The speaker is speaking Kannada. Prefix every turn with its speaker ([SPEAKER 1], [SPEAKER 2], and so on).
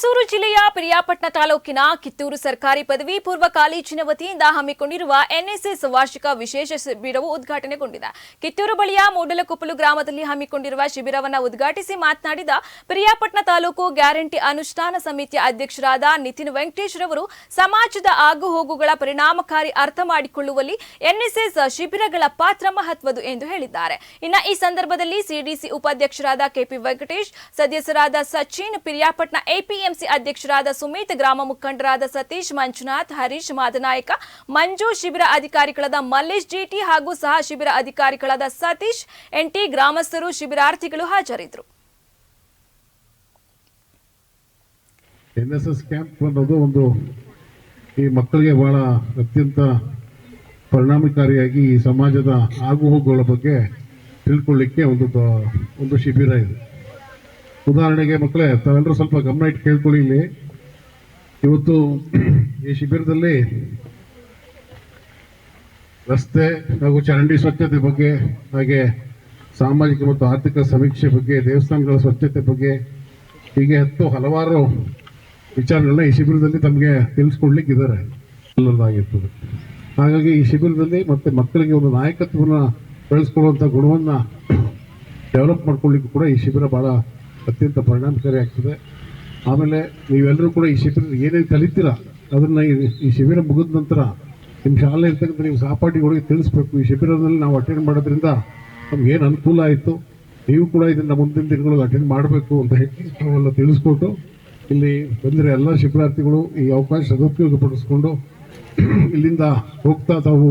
[SPEAKER 1] ಮೈಸೂರು ಜಿಲ್ಲೆಯ ಪಿರಿಯಾಪಟ್ಟಣ ತಾಲೂಕಿನ ಕಿತ್ತೂರು ಸರ್ಕಾರಿ ಪದವಿ ಪೂರ್ವ ಕಾಲೇಜಿನ ವತಿಯಿಂದ ಹಮ್ಮಿಕೊಂಡಿರುವ ಎನ್ಎಸ್ಎಸ್ ವಾರ್ಷಿಕ ವಿಶೇಷ ಶಿಬಿರವು ಉದ್ಘಾಟನೆಗೊಂಡಿದೆ. ಕಿತ್ತೂರು ಬಳಿಯ ಮೂಡಲಕೊಪ್ಪಲು ಗ್ರಾಮದಲ್ಲಿ ಹಮ್ಮಿಕೊಂಡಿರುವ ಶಿಬಿರವನ್ನು ಉದ್ಘಾಟಿಸಿ ಮಾತನಾಡಿದ ಪಿರಿಯಾಪಟ್ಟಣ ತಾಲೂಕು ಗ್ಯಾರಂಟಿ ಅನುಷ್ಠಾನ ಸಮಿತಿಯ ಅಧ್ಯಕ್ಷರಾದ ನಿತಿನ್ ವೆಂಕಟೇಶ್ ರವರು, ಸಮಾಜದ ಆಗುಹೋಗುಗಳ ಪರಿಣಾಮಕಾರಿ ಅರ್ಥ ಮಾಡಿಕೊಳ್ಳುವಲ್ಲಿ ಎನ್ಎಸ್ಎಸ್ ಶಿಬಿರಗಳ ಪಾತ್ರ ಮಹತ್ವದು ಎಂದು ಹೇಳಿದ್ದಾರೆ. ಇನ್ನು ಈ ಸಂದರ್ಭದಲ್ಲಿ ಸಿಡಿಸಿ ಉಪಾಧ್ಯಕ್ಷರಾದ ಕೆಪಿ ವೆಂಕಟೇಶ್, ಸದಸ್ಯರಾದ ಸಚಿನ್ ಪಿರಿಯಾಪಟ್ನ ಎಪಿಎಂಸಿ ಅಧ್ಯಕ್ಷರಾದ ಸುಮಿತ್, ಗ್ರಾಮ ಮುಖಂಡರಾದ ಸತೀಶ್, ಮಂಜುನಾಥ್, ಹರೀಶ್ ಮಾದನಾಯಕ, ಮಂಜು ಶಿಬಿರ ಅಧಿಕಾರಿಗಳಾದ ಮಲ್ಲೇಶ್, ಜಿಟಿ ಹಾಗೂ ಸಹ ಶಿಬಿರ ಅಧಿಕಾರಿಗಳಾದ ಸತೀಶ್, ಎನ್ಟಿ ಗ್ರಾಮಸ್ಥರು, ಶಿಬಿರಾರ್ಥಿಗಳು ಹಾಜರಿದ್ದರು.
[SPEAKER 2] ಎನ್ಎಸ್ಎಸ್ ಎಸ್ ಎಸ್ ಕ್ಯಾಂಪ್ ಅನ್ನೋದು ಒಂದು ಈ ಮಕ್ಕಳಿಗೆ ಬಹಳ ಅತ್ಯಂತ ಪರಿಣಾಮಕಾರಿಯಾಗಿ ಈ ಸಮಾಜದ ಆಗುಹೋಗುಗಳ ಬಗ್ಗೆ ತಿಳ್ಕೊಳ್ಳಿಕ್ಕೆ ಒಂದು ಒಂದು ಶಿಬಿರ ಇದೆ. ಉದಾಹರಣೆಗೆ ಮಕ್ಕಳೇ ತಾವೆಲ್ಲರೂ ಸ್ವಲ್ಪ ಗಮನ ಇಟ್ಟು ಕೇಳ್ಕೊಳ್ಳಿ ಇಲ್ಲಿ. ಇವತ್ತು ಈ ಶಿಬಿರದಲ್ಲಿ ರಸ್ತೆ ಹಾಗೂ ಚರಂಡಿ ಸ್ವಚ್ಛತೆ ಬಗ್ಗೆ ಹಾಗೆ ಸಾಮಾಜಿಕ ಮತ್ತು ಆರ್ಥಿಕ ಸಮೀಕ್ಷೆ ಬಗ್ಗೆ ದೇವಸ್ಥಾನಗಳ ಸ್ವಚ್ಛತೆ ಬಗ್ಗೆ ಹೀಗೆ ಹತ್ತು ಹಲವಾರು ವಿಚಾರಗಳನ್ನ ಈ ಶಿಬಿರದಲ್ಲಿ ತಮಗೆ ತಿಳಿಸ್ಕೊಡ್ಲಿಕ್ಕಿದ್ದಾರೆ. ಎಲ್ಲದಾಗಿರ್ತದೆ ಹಾಗಾಗಿ ಈ ಶಿಬಿರದಲ್ಲಿ ಮತ್ತೆ ಮಕ್ಕಳಿಗೆ ಒಂದು ನಾಯಕತ್ವವನ್ನು ಬೆಳೆಸ್ಕೊಳ್ಳುವಂಥ ಗುಣವನ್ನು ಡೆವಲಪ್ ಮಾಡ್ಕೊಳ್ಳಿಕ್ಕೂ ಕೂಡ ಈ ಶಿಬಿರ ಭಾಳ ಅತ್ಯಂತ ಪರಿಣಾಮಕಾರಿ ಆಗ್ತದೆ. ಆಮೇಲೆ ನೀವೆಲ್ಲರೂ ಕೂಡ ಈ ಶಿಬಿರ ಏನೇನು ಕಲಿತೀರ? ಅದನ್ನು ಈ- ಶಿಬಿರ ಮುಗಿದ ನಂತರ ನಿಮ್ಮ ಶಾಲೆ ಇರ್ತಕ್ಕಂಥ ನೀವು ಸಹಪಾಠಿಗಳಿಗೆ ತಿಳಿಸ್ಬೇಕು. ಈ ಶಿಬಿರದಲ್ಲಿ ನಾವು ಅಟೆಂಡ್ ಮಾಡೋದ್ರಿಂದ ನಮ್ಗೆ ಏನು ಅನುಕೂಲ ಆಯಿತು? ನೀವು ಕೂಡ ಇದನ್ನು ಮುಂದಿನ ದಿನಗಳಲ್ಲಿ ಅಟೆಂಡ್ ಮಾಡಬೇಕು ಅಂತ ನಾವೆಲ್ಲ ತಿಳಿಸ್ಕೊಟ್ಟು ಇಲ್ಲಿ ಬಂದಿರೋ ಎಲ್ಲ ಶಿಬಿರಾರ್ಥಿಗಳು ಈ ಅವಕಾಶ ಸದುಪಯೋಗಪಡಿಸ್ಕೊಂಡು ಇಲ್ಲಿಂದ ಹೋಗ್ತಾ ತಾವು